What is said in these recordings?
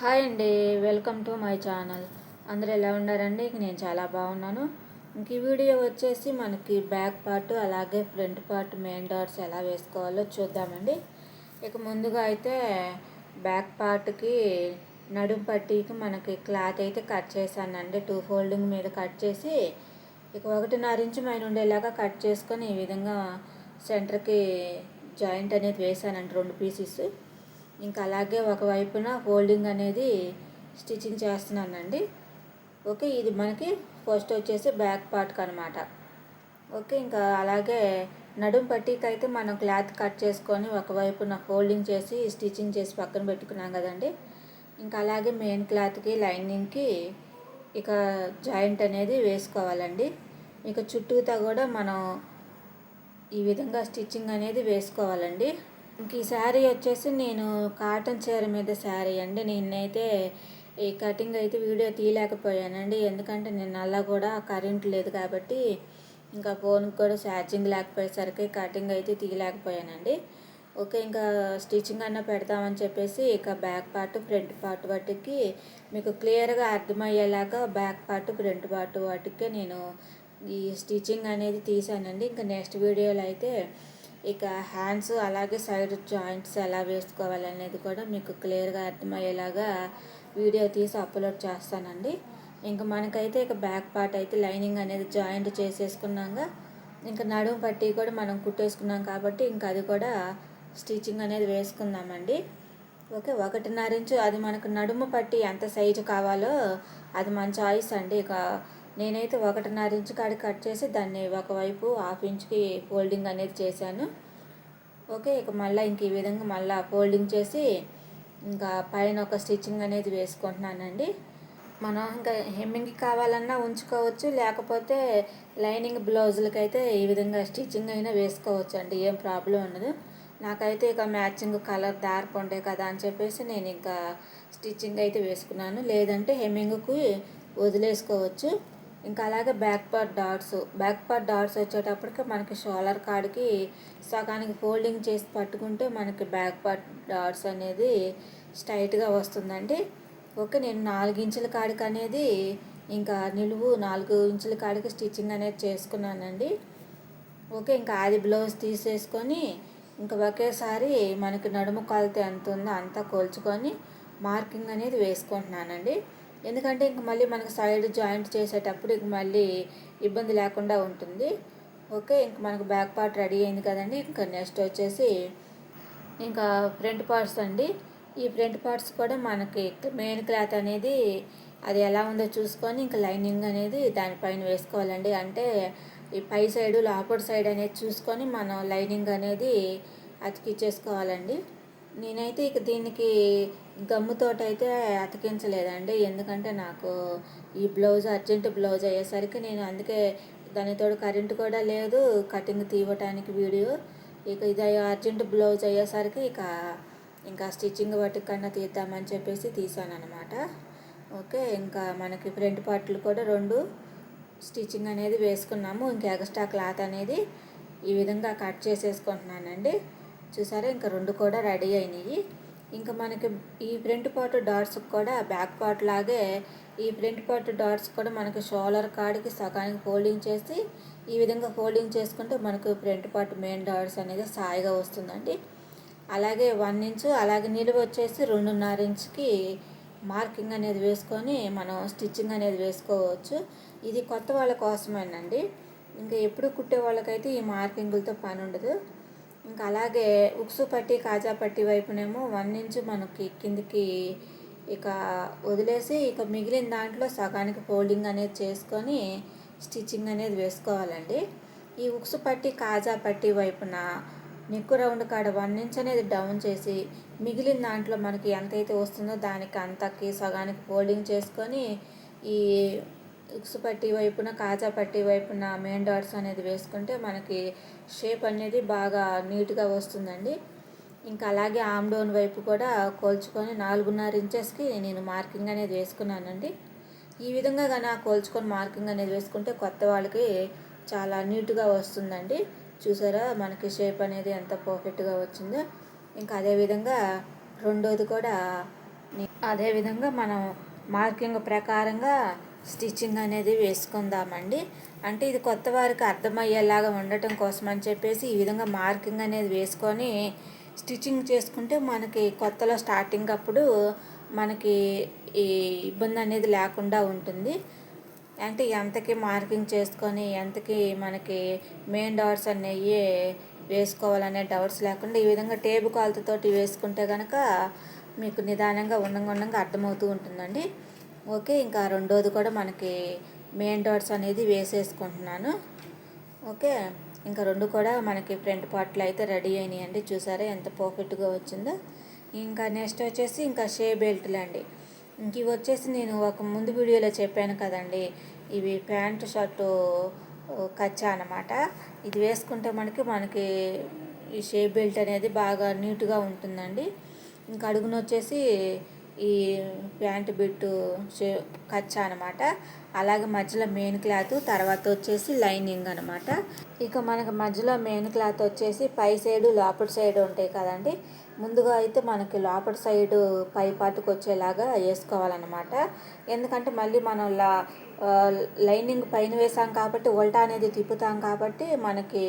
Hi అండి welcome to my channel. అందరూ ఎలా ఉన్నారండి? నేను చాలా బాగున్నాను. ఇంక ఈ వీడియో వచ్చేసి మనకి బ్యాక్ పార్ట్ అలాగే ఫ్రంట్ పార్ట్ మెయిన్ డాట్స్ ఎలా వేసుకోవాలో చూద్దామండి. ఇక ముందుగా అయితే బ్యాక్ పార్ట్కి నడుం పట్టీకి మనకి క్లాత్ అయితే కట్ చేశానండి. టూ ఫోల్డింగ్ మీద కట్ చేసి ఇక ఒకటిన్నర ఇంచు పైన ఉండేలాగా కట్ చేసుకొని ఈ విధంగా సెంటర్కి జాయింట్ అనేది వేసానండి రెండు పీసెస్. ఇంకా అలాగే ఒకవైపున ఫోల్డింగ్ అనేది స్టిచ్చింగ్ చేస్తున్నానండి. ఓకే ఇది మనకి ఫస్ట్ వచ్చేసి బ్యాక్ పార్ట్కి అనమాట ఓకే ఇంకా అలాగే నడుం పట్టీకి అయితే మనం క్లాత్ కట్ చేసుకొని ఒకవైపున ఫోల్డింగ్ చేసి స్టిచ్చింగ్ చేసి పక్కన పెట్టుకున్నాం కదండి. ఇంకా అలాగే మెయిన్ క్లాత్కి లైనింగ్కి ఇక జాయింట్ అనేది వేసుకోవాలండి. ఇక చుట్టూతా కూడా మనం ఈ విధంగా స్టిచ్చింగ్ అనేది వేసుకోవాలండి. ఇంక ఈ శారీ వచ్చేసి నేను కాటన్ చీర మీద శారీ అండి. నేనైతే ఈ కటింగ్ అయితే వీడియో తీయలేకపోయానండి. ఎందుకంటే నేను అలా కూడా కరెంట్ లేదు కాబట్టి ఇంకా ఫోన్కి కూడా ఛార్జింగ్ లేకపోయేసరికి కటింగ్ అయితే తీయలేకపోయానండి. ఓకే ఇంకా స్టిచ్చింగ్ అన్న పెడతామని చెప్పేసి ఇక బ్యాక్ పార్ట్ ఫ్రంట్ పార్ట్ వాటికి మీకు క్లియర్గా అర్థమయ్యేలాగా బ్యాక్ పార్ట్ ఫ్రంట్ పార్ట్ వాటికి నేను ఈ స్టిచ్చింగ్ అనేది తీసానండి. ఇంకా నెక్స్ట్ వీడియోలో అయితే ఇక హ్యాండ్స్ అలాగే సైడ్ జాయింట్స్ ఎలా వేసుకోవాలనేది కూడా మీకు క్లియర్గా అర్థమయ్యేలాగా వీడియో తీసి అప్లోడ్ చేస్తానండి. ఇంకా మనకైతే ఇక బ్యాక్ పార్ట్ అయితే లైనింగ్ అనేది జాయింట్ చేసేసుకున్నాక ఇంకా నడుము పట్టి కూడా మనం కుట్టేసుకున్నాం కాబట్టి ఇంకా అది కూడా స్టిచ్చింగ్ అనేది వేసుకుందామండి. ఓకే ఒకటిన్నర ఇంచు అది మనకు నడుము పట్టి ఎంత సైజు కావాలో అది మన చాయిస్ అండి. ఇక నేనైతే ఒకటిన్నర ఇంచు కాడి కట్ చేసి దాన్ని ఒకవైపు హాఫ్ ఇంచ్కి ఫోల్డింగ్ అనేది చేశాను. ఓకే ఇక మళ్ళీ ఇంక ఈ విధంగా మళ్ళీ ఫోల్డింగ్ చేసి ఇంకా పైన ఒక స్టిచ్చింగ్ అనేది వేసుకుంటున్నానండి. మనం ఇంకా హెమ్మింగ్కి కావాలన్నా ఉంచుకోవచ్చు లేకపోతే లైనింగ్ బ్లౌజులకి అయితే ఈ విధంగా స్టిచ్చింగ్ అయినా వేసుకోవచ్చు అండి ఏం ప్రాబ్లం ఉండదు. నాకైతే ఇక మ్యాచింగ్ కలర్ డార్క్ ఉండే కదా అని చెప్పేసి నేను ఇంకా స్టిచ్చింగ్ అయితే వేసుకున్నాను. లేదంటే హెమ్మింగ్కి వదిలేసుకోవచ్చు. ఇంకా అలాగే back part darts back part darts వచ్చేటప్పటికి మనకి షోలర్ కాడికి సగానికి ఫోల్డింగ్ చేసి పట్టుకుంటే మనకి బ్యాక్ పార్ట్ డాట్స్ అనేది స్ట్రైట్గా వస్తుందండి. ఓకే నేను నాలుగు ఇంచుల కాడికి అనేది ఇంకా నిలువు నాలుగు ఇంచుల కాడికి స్టిచ్చింగ్ అనేది చేసుకున్నానండి. ఓకే ఇంకా అది బ్లౌజ్ తీసేసుకొని ఇంకా ఒకేసారి మనకి నడుము కొలత ఎంత ఉందో అంతా కొలుచుకొని మార్కింగ్ అనేది వేసుకుంటున్నానండి. ఎందుకంటే ఇంక మళ్ళీ మనకు సైడ్ జాయింట్ చేసేటప్పుడు ఇంక మళ్ళీ ఇబ్బంది లేకుండా ఉంటుంది. ఓకే ఇంక మనకు బ్యాక్ పార్ట్ రెడీ అయింది కదండి. ఇంకా నెక్స్ట్ వచ్చేసి ఇంకా ఫ్రంట్ పార్ట్స్ అండి. ఈ ఫ్రంట్ పార్ట్స్ కూడా మనకి మెయిన్ క్లాత్ అనేది అది ఎలా ఉందో చూసుకొని ఇంకా లైనింగ్ అనేది దానిపైన వేసుకోవాలండి. అంటే ఈ పై సైడు లోపల సైడ్ అనేది చూసుకొని మనం లైనింగ్ అనేది అతికిచ్చేసుకోవాలండి. నేనైతే ఇక దీనికి గమ్ముతోటి అయితే అతికించలేదండి. ఎందుకంటే నాకు ఈ బ్లౌజ్ అర్జెంట్ బ్లౌజ్ అయ్యేసరికి నేను అందుకే దానితో కరెంట్ కూడా లేదు కటింగ్ తీయటానికి వీడియో. ఇక ఇది అర్జెంట్ బ్లౌజ్ అయ్యేసరికి ఇక ఇంకా స్టిచ్చింగ్ కన్నా తీద్దామని చెప్పేసి తీసాను అనమాట ఓకే ఇంకా మనకి ఫ్రంట్ పార్ట్లు కూడా రెండు. స్టిచ్చింగ్ అనేది వేసుకున్నాము. ఇంకా ఎక్స్ట్రా క్లాత్ అనేది ఈ విధంగా కట్ చేసేసుకుంటున్నానండి. చూసారా? ఇంకా రెండు కూడా రెడీ అయినాయి. ఇంకా మనకి ఈ ఫ్రంట్ పార్ట్ డాట్స్ కూడా బ్యాక్ పార్ట్ లాగే ఈ ఫ్రంట్ పార్ట్ డాట్స్ కూడా మనకి షోలర్ కాడికి సగానికి ఫోల్డింగ్ చేసి ఈ విధంగా ఫోల్డింగ్ చేసుకుంటే మనకు ఫ్రంట్ పార్ట్ మెయిన్ డాట్స్ అనేది సాయిగా వస్తుందండి. అలాగే వన్ ఇంచు అలాగే నిలువ వచ్చేసి రెండున్నర ఇంచుకి మార్కింగ్ అనేది వేసుకొని మనం స్టిచ్చింగ్ అనేది వేసుకోవచ్చు. ఇది కొత్త వాళ్ళ కోసమేనండి. ఇంకా ఎప్పుడు కుట్టే వాళ్ళకైతే ఈ మార్కింగులతో పని ఉండదు. ఇంకా అలాగే ఉక్సు పట్టి కాజా పట్టి వైపునేమో వన్ ఇంచు మనకి కిందికి ఇక వదిలేసి ఇక మిగిలిన దాంట్లో సగానికి ఫోల్డింగ్ అనేది చేసుకొని స్టిచ్చింగ్ అనేది వేసుకోవాలండి. ఈ ఉక్సు పట్టి కాజా పట్టి వైపున నెక్కు రౌండ్ కాడ వన్ ఇంచ్ అనేది డౌన్ చేసి మిగిలిన దాంట్లో మనకి ఎంతైతే వస్తుందో దానికి అంతకి సగానికి ఫోల్డింగ్ చేసుకొని ఈ ఉక్సు పట్టి వైపున కాజా పట్టి వైపున మెయిన్ డాట్స్ అనేది వేసుకుంటే మనకి షేప్ అనేది బాగా నీట్గా వస్తుందండి. ఇంకా అలాగే ఆమ్డోన్ వైపు కూడా కోల్చుకొని నాలుగున్నర ఇంచెస్కి నేను మార్కింగ్ అనేది వేసుకున్నానండి. ఈ విధంగా కానీ కోల్చుకొని మార్కింగ్ అనేది వేసుకుంటే కొత్త వాళ్ళకి చాలా నీట్గా వస్తుందండి. చూసారా మనకి షేప్ అనేది ఎంత పర్ఫెక్ట్గా వచ్చిందో. ఇంకా అదేవిధంగా రెండోది కూడా అదేవిధంగా మనం మార్కింగ్ ప్రకారంగా స్టిచ్చింగ్ అనేది వేసుకుందామండి. అంటే ఇది కొత్త వారికి అర్థమయ్యేలాగా ఉండటం కోసం అని చెప్పేసి ఈ విధంగా మార్కింగ్ అనేది వేసుకొని స్టిచ్చింగ్ చేసుకుంటే మనకి కొత్తలో స్టార్టింగ్ అప్పుడు మనకి ఈ ఇబ్బంది అనేది లేకుండా ఉంటుంది. అంటే ఎంతకి మార్కింగ్ చేసుకొని ఎంతకి మనకి మెయిన్ డాట్స్ అనేవి వేసుకోవాలనే డౌట్స్ లేకుండా ఈ విధంగా టేబుల్ కాలుతోటి వేసుకుంటే కనుక మీకు నిదానంగా ఉండంగా ఉండంగా అర్థమవుతూ ఉంటుందండి. ఓకే ఇంకా రెండోది కూడా మనకి మెయిన్ డాట్స్ అనేది వేసేసుకుంటున్నాను. ఓకే ఇంకా రెండు కూడా మనకి ఫ్రంట్ పార్ట్లు అయితే రెడీ అయినాయండి. చూసారా ఎంత పర్ఫెక్ట్గా వచ్చిందో. ఇంకా నెక్స్ట్ వచ్చేసి ఇంకా షే బెల్ట్లు అండి. ఇంక ఇవి వచ్చేసి నేను ఒక ముందు వీడియోలో చెప్పాను కదండి. ఇవి ప్యాంట్ షర్టు కచ్చా అనమాట ఇది వేసుకుంటే మనకి మనకి ఈ షే బెల్ట్ అనేది బాగా నీట్గా ఉంటుందండి. ఇంకా అడుగున వచ్చేసి ఈ ప్యాంట్ బిట్టు చే కచ్చా అనమాట అలాగే మధ్యలో మెయిన్ క్లాత్ తర్వాత వచ్చేసి లైనింగ్ అనమాట ఇక మనకి మధ్యలో మెయిన్ క్లాత్ వచ్చేసి పై సైడు లోపల సైడ్ ఉంటాయి కదండి. ముందుగా అయితే మనకి లోపల సైడు పై పాటుకు వచ్చేలాగా వేసుకోవాలన్నమాట. ఎందుకంటే మళ్ళీ మనం లా లైనింగ్ పైన వేసాం కాబట్టి ఉల్టా అనేది తిప్పుతాం కాబట్టి మనకి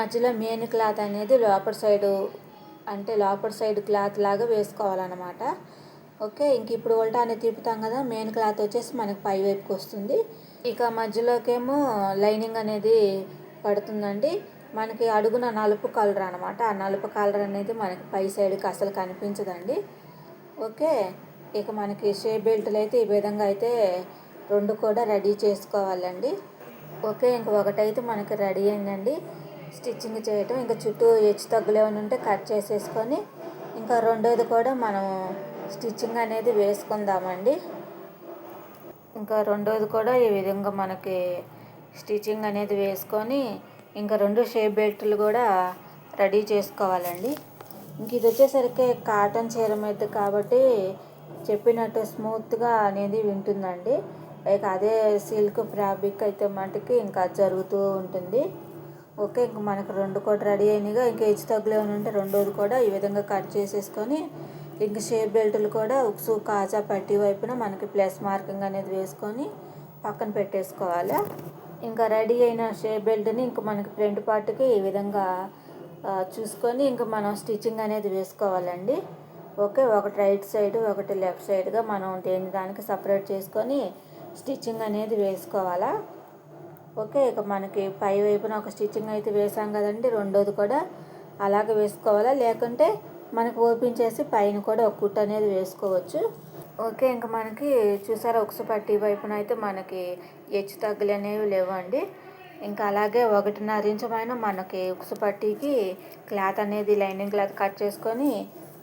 మధ్యలో మెయిన్ క్లాత్ అనేది లోపల సైడు అంటే లోపల సైడ్ క్లాత్ లాగా వేసుకోవాలన్నమాట. ఓకే ఇంక ఇప్పుడు ఉల్టా అనేది తిప్పుతాం కదా మెయిన్ క్లాత్ వచ్చేసి మనకి పై వైపుకి వస్తుంది. ఇక మధ్యలోకేమో లైనింగ్ అనేది పడుతుందండి. మనకి అడుగున నలుపు కలర్ అనమాట ఆ నలుపు కలర్ అనేది మనకి పై సైడ్కి అసలు కనిపించదండి. ఓకే ఇక మనకి షే బెల్ట్లు అయితే ఈ విధంగా అయితే రెండు కూడా రెడీ చేసుకోవాలండి. ఓకే ఇంక ఒకటైతే మనకి రెడీ అయిందండి. స్టిచ్చింగ్ చేయటం. ఇంకా చుట్టూ హెచ్చు తగ్గులు ఏమైనా ఉంటే కట్ చేసేసుకొని ఇంకా రెండోది కూడా మనం స్టిచ్చింగ్ అనేది వేసుకుందామండి. ఇంకా రెండోది కూడా ఈ విధంగా మనకి స్టిచ్చింగ్ అనేది వేసుకొని ఇంకా రెండు షేప్ బెల్ట్లు కూడా రెడీ చేసుకోవాలండి. ఇంక ఇది వచ్చేసరికి కాటన్ చీర మీద కాబట్టి చెప్పినట్టు స్మూత్గా అనేది వింటుందండి. లైక్ అదే సిల్క్ ఫ్యాబ్రిక్ అయితే మటుకి ఇంకా జరుగుతూ ఉంటుంది. ఓకే ఇంక మనకు రెండు కూడా రెడీ అయినాయిగా. ఇంకా హెచ్చు తగ్గులు ఏమైనా ఉంటే రెండోది కూడా ఈ విధంగా కట్ చేసేసుకొని ఇంక షేప్ బెల్టులు కూడా ఉక్సు కాజా పట్టి వైపున మనకి ప్లస్ మార్కింగ్ అనేది వేసుకొని పక్కన పెట్టేసుకోవాలి. ఇంకా రెడీ అయిన షేప్ బెల్ట్ని ఇంక మనకి ఫ్రంట్ పార్ట్కి ఈ విధంగా చూసుకొని ఇంకా మనం స్టిచ్చింగ్ అనేది వేసుకోవాలండి. ఓకే ఒకటి రైట్ సైడ్ ఒకటి లెఫ్ట్ సైడ్గా మనం దేని దానికి సపరేట్ చేసుకొని స్టిచ్చింగ్ అనేది వేసుకోవాలా? ఓకే ఇక మనకి పై వైపున ఒక స్టిచ్చింగ్ అయితే వేసాం కదండి రెండోది కూడా అలాగే వేసుకోవాలా? లేకుంటే మనకు ఓపెన్ చేసి పైన కూడా ఒక కుట్ అనేది వేసుకోవచ్చు. ఓకే ఇంకా మనకి చూసారా ఒకసు పట్టి వైపున అయితే మనకి హెచ్చు తగ్గులు అనేవి లేవండి. ఇంకా అలాగే ఒకటిన్నర ఇంచమైన మనకి ఉక్సు పట్టీకి క్లాత్ అనేది లైనింగ్ క్లాత్ కట్ చేసుకొని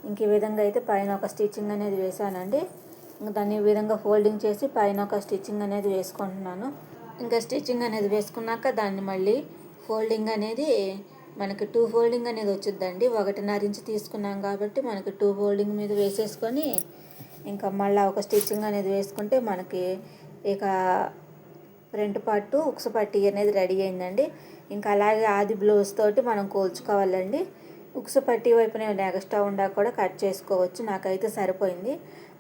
ఇంక ఈ విధంగా అయితే పైన ఒక స్టిచ్చింగ్ అనేది వేసానండి. ఇంకా దాన్ని ఈ విధంగా ఫోల్డింగ్ చేసి పైన ఒక స్టిచ్చింగ్ అనేది వేసుకుంటున్నాను. ఇంకా స్టిచ్చింగ్ అనేది వేసుకున్నాక దాన్ని మళ్ళీ ఫోల్డింగ్ అనేది మనకి టూ ఫోల్డింగ్ అనేది వచ్చిందండి ఒకటిన్నర ఇంచు తీసుకున్నాం కాబట్టి మనకి టూ ఫోల్డింగ్ మీద వేసేసుకొని ఇంకా మళ్ళీ ఒక స్టిచ్చింగ్ అనేది వేసుకుంటే మనకి ఇక ఫ్రంట్ పట్టు ఉక్స పట్టి అనేది రెడీ అయిందండి. ఇంకా అలాగే ఆది బ్లౌజ్ తోటి మనం కోల్చుకోవాలండి. ఉక్స పట్టి వైపున ఎక్స్ట్రా ఉండా కూడా కట్ చేసుకోవచ్చు. నాకైతే సరిపోయింది.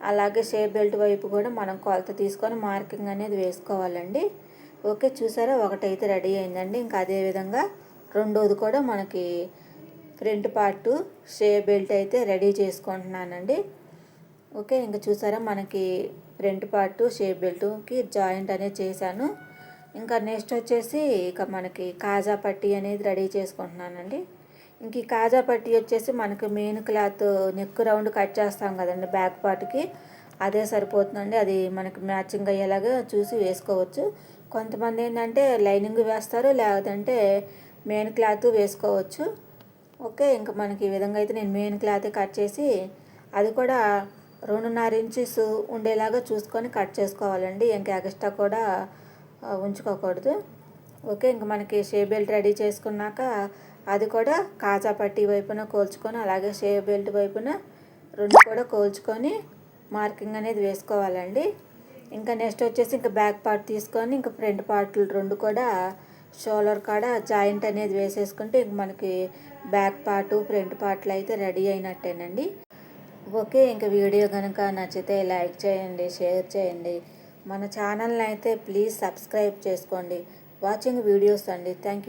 అలాగే షేప్ బెల్ట్ వైపు కూడా మనం కొలత తీసుకొని మార్కింగ్ అనేది వేసుకోవాలండి. ఓకే చూసారా? ఒకటైతే రెడీ అయిందండి. ఇంకా అదేవిధంగా రెండోది కూడా మనకి ఫ్రంట్ పార్ట్ షే బెల్ట్ అయితే రెడీ చేసుకుంటున్నానండి. ఓకే ఇంకా చూసారా మనకి ఫ్రంట్ పార్ట్ షే బెల్ట్కి జాయింట్ అనేది చేశాను. ఇంకా నెక్స్ట్ వచ్చేసి ఇక మనకి కాజా పట్టీ అనేది రెడీ చేసుకుంటున్నానండి. ఇంక ఈ కాజా పట్టీ వచ్చేసి మనకి main cloth neck round cut చేస్తాం కదండి బ్యాక్ పార్ట్కి. అదే సరిపోతుందండి. అది మనకి మ్యాచింగ్ అయ్యేలాగా చూసి వేసుకోవచ్చు. కొంతమంది ఏంటంటే లైనింగ్ వేస్తారు లేదంటే మెయిన్ క్లాత్ వేసుకోవచ్చు. ఓకే ఇంకా మనకి ఈ విధంగా అయితే నేను మెయిన్ క్లాత్ కట్ చేసి అది కూడా రెండున్నర ఇంచెస్ ఉండేలాగా చూసుకొని కట్ చేసుకోవాలండి. ఇంకా ఎక్స్ట్రా కూడా ఉంచుకోకూడదు. ఓకే ఇంకా మనకి షే బెల్ట్ రెడీ చేసుకున్నాక అది కూడా కాజా పట్టి వైపున కోల్చుకొని అలాగే షే బెల్ట్ వైపున రెండు కూడా కోల్చుకొని మార్కింగ్ అనేది వేసుకోవాలండి. ఇంకా నెక్స్ట్ వచ్చేసి ఇంకా బ్యాక్ పార్ట్ తీసుకొని ఇంకా ఫ్రంట్ పార్ట్లు రెండు కూడా షోలర్ కాడ జాయింట్ అనేది వేసేసుకుంటే ఇంక మనకి బ్యాక్ పార్ట్ ఫ్రంట్ పార్ట్లు అయితే రెడీ అయినట్టేనండి. ఓకే ఇంకా వీడియో కనుక నచ్చితే లైక్ చేయండి షేర్ చేయండి. మన ఛానల్ని అయితే ప్లీజ్ సబ్స్క్రైబ్ చేసుకోండి. వాచింగ్ వీడియోస్ అండి. Thank you